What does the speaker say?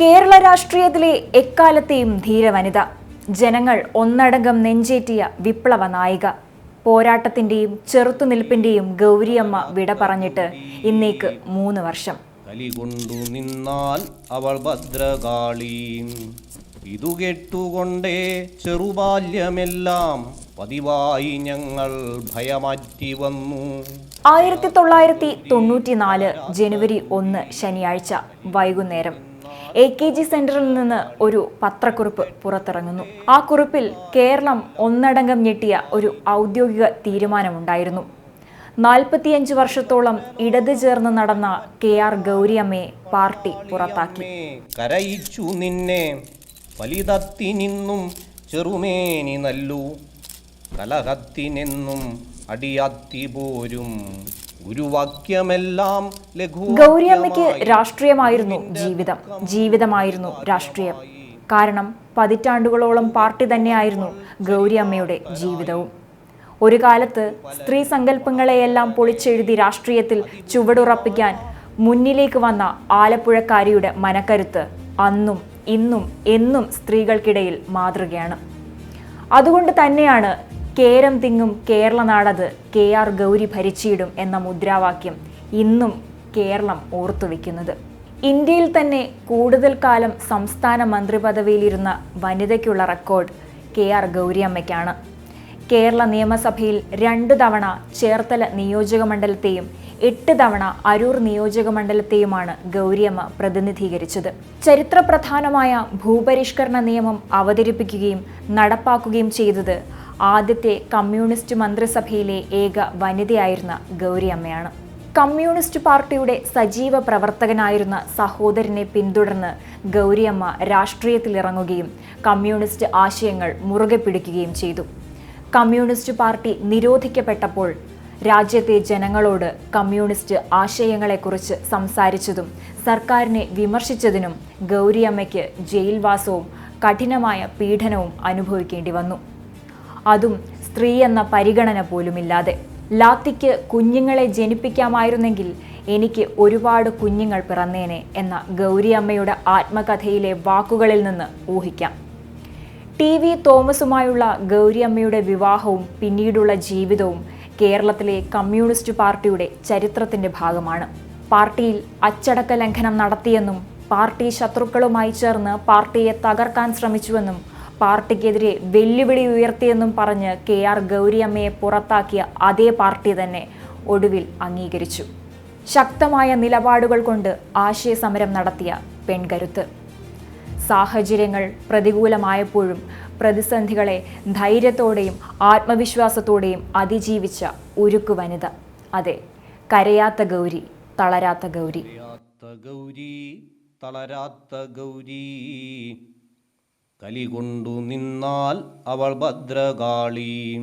കേരള രാഷ്ട്രീയത്തിലെ എക്കാലത്തെയും ധീരവനിത ജനങ്ങൾ ഒന്നടങ്കം നെഞ്ചേറ്റിയ വിപ്ലവ നായിക. പോരാട്ടത്തിന്റെയും ചെറുത്തുനിൽപ്പിന്റെയും ഗൗരിയമ്മ വിട പറഞ്ഞിട്ട് ഇന്നേക്ക് മൂന്ന് വർഷം. കലികൊണ്ടു നിന്നാൽ അവൾ ഭദ്രകാളി. ഇതു കേട്ടുകൊണ്ടേ ചെറുബാല്യമെല്ലാം പതിവായി ഞങ്ങൾ ഭയമാറ്റി വന്നു. ആയിരത്തി തൊള്ളായിരത്തി തൊണ്ണൂറ്റിനാല് ജനുവരി ഒന്ന് ശനിയാഴ്ച വൈകുന്നേരം എ കെ ജി സെന്ററിൽ നിന്ന് ഒരു പത്രക്കുറിപ്പ് പുറത്തിറങ്ങുന്നു. ആ കുറിപ്പിൽ കേരളം ഒന്നടങ്കം ഞെട്ടിയ ഒരു ഔദ്യോഗിക തീരുമാനമുണ്ടായിരുന്നു. നാൽപ്പത്തിയഞ്ച് വർഷത്തോളം ഇടത് ചേർന്ന് നടന്ന കെ ആർ ഗൗരിയമ്മയെ പാർട്ടി പുറത്താക്കി. കരയിച്ചു നിന്നെ വലിതത്തി നിന്നും ചെറുമേനി നല്ലു. കലഹത്തിനെന്നും അടിയാത്തി പോരും. ഗൗരിയമ്മയ്ക്ക് രാഷ്ട്രീയമായിരുന്നു ജീവിതം. ജീവിതമായിരുന്നു രാഷ്ട്രീയം. കാരണം പതിറ്റാണ്ടുകളോളം പാർട്ടി തന്നെയായിരുന്നു ഗൗരിയമ്മയുടെ ജീവിതവും. ഒരു കാലത്ത് സ്ത്രീ സങ്കല്പങ്ങളെയെല്ലാം പൊളിച്ചെഴുതി രാഷ്ട്രീയത്തിൽ ചുവടുറപ്പിക്കാൻ മുന്നിലേക്ക് വന്ന ആലപ്പുഴക്കാരിയുടെ മനക്കരുത്ത് അന്നും ഇന്നും എന്നും സ്ത്രീകൾക്കിടയിൽ മാതൃകയാണ്. അതുകൊണ്ട് തന്നെയാണ് കേരം തിങ്ങും കേരള നാടത് കെ ആർ ഗൗരി ഭരിച്ചിടും എന്ന മുദ്രാവാക്യം ഇന്നും കേരളം ഓർത്തുവെക്കുന്നത് ഇന്ത്യയിൽ തന്നെ കൂടുതൽ കാലം സംസ്ഥാന മന്ത്രി പദവിയിലിരുന്ന വനിതയ്ക്കുള്ള റെക്കോർഡ് കെ ആർ ഗൗരിയമ്മയ്ക്കാണ് കേരള നിയമസഭയിൽ രണ്ട് തവണ ചേർത്തല നിയോജക മണ്ഡലത്തെയും എട്ട് തവണ അരൂർ നിയോജക മണ്ഡലത്തെയുമാണ് ഗൗരിയമ്മ പ്രതിനിധീകരിച്ചത്. ചരിത്രപ്രധാനമായ ഭൂപരിഷ്കരണ നിയമം അവതരിപ്പിക്കുകയും നടപ്പാക്കുകയും ചെയ്തത് ആദ്യത്തെ കമ്മ്യൂണിസ്റ്റ് മന്ത്രിസഭയിലെ ഏക വനിതയായിരുന്ന ഗൗരിയമ്മയാണ്. കമ്മ്യൂണിസ്റ്റ് പാർട്ടിയുടെ സജീവ പ്രവർത്തകനായിരുന്ന സഹോദരനെ പിന്തുടർന്ന് ഗൗരിയമ്മ രാഷ്ട്രീയത്തിലിറങ്ങുകയും കമ്മ്യൂണിസ്റ്റ് ആശയങ്ങൾ മുറുകെ പിടിക്കുകയും ചെയ്തു. കമ്മ്യൂണിസ്റ്റ് പാർട്ടി നിരോധിക്കപ്പെട്ടപ്പോൾ രാജ്യത്തെ ജനങ്ങളോട് കമ്മ്യൂണിസ്റ്റ് ആശയങ്ങളെക്കുറിച്ച് സംസാരിച്ചതും സർക്കാരിനെ വിമർശിച്ചതിനും ഗൗരിയമ്മയ്ക്ക് ജയിൽവാസവും കഠിനമായ പീഡനവും അനുഭവിക്കേണ്ടി വന്നു. അതും സ്ത്രീ എന്ന പരിഗണന പോലുമില്ലാതെ. ലാത്തിക്ക് കുഞ്ഞുങ്ങളെ ജനിപ്പിക്കാമായിരുന്നെങ്കിൽ എനിക്ക് ഒരുപാട് കുഞ്ഞുങ്ങൾ പിറന്നേനെ എന്ന ഗൗരിയമ്മയുടെ ആത്മകഥയിലെ വാക്കുകളിൽ നിന്ന് ഊഹിക്കാം. ടി വി തോമസുമായുള്ള ഗൗരിയമ്മയുടെ വിവാഹവും പിന്നീടുള്ള ജീവിതവും കേരളത്തിലെ കമ്മ്യൂണിസ്റ്റ് പാർട്ടിയുടെ ചരിത്രത്തിന്റെ ഭാഗമാണ്. പാർട്ടിയിൽ അച്ചടക്ക ലംഘനം നടത്തിയെന്നും പാർട്ടി ശത്രുക്കളുമായി ചേർന്ന് പാർട്ടിയെ തകർക്കാൻ ശ്രമിച്ചുവെന്നും പാർട്ടിക്കെതിരെ വെല്ലുവിളി ഉയർത്തിയെന്നും പറഞ്ഞ് കെ ആർ ഗൗരിയമ്മയെ പുറത്താക്കിയ അതേ പാർട്ടി തന്നെ ഒടുവിൽ അംഗീകരിച്ചു. ശക്തമായ നിലപാടുകൾ കൊണ്ട് ആശയസമരം നടത്തിയ പെൺകരുത്ത്. സാഹചര്യങ്ങൾ പ്രതികൂലമായപ്പോഴും പ്രതിസന്ധികളെ ധൈര്യത്തോടെയും ആത്മവിശ്വാസത്തോടെയും അതിജീവിച്ച ഉരുക്കു വനിത. അതെ കരയാത്ത ഗൗരി തളരാത്ത ഗൗരി. ഗൗരി തളരാത്ത ഗൗരി. കലികൊണ്ടു നിന്നാൽ അവൾ ഭദ്രകാളി.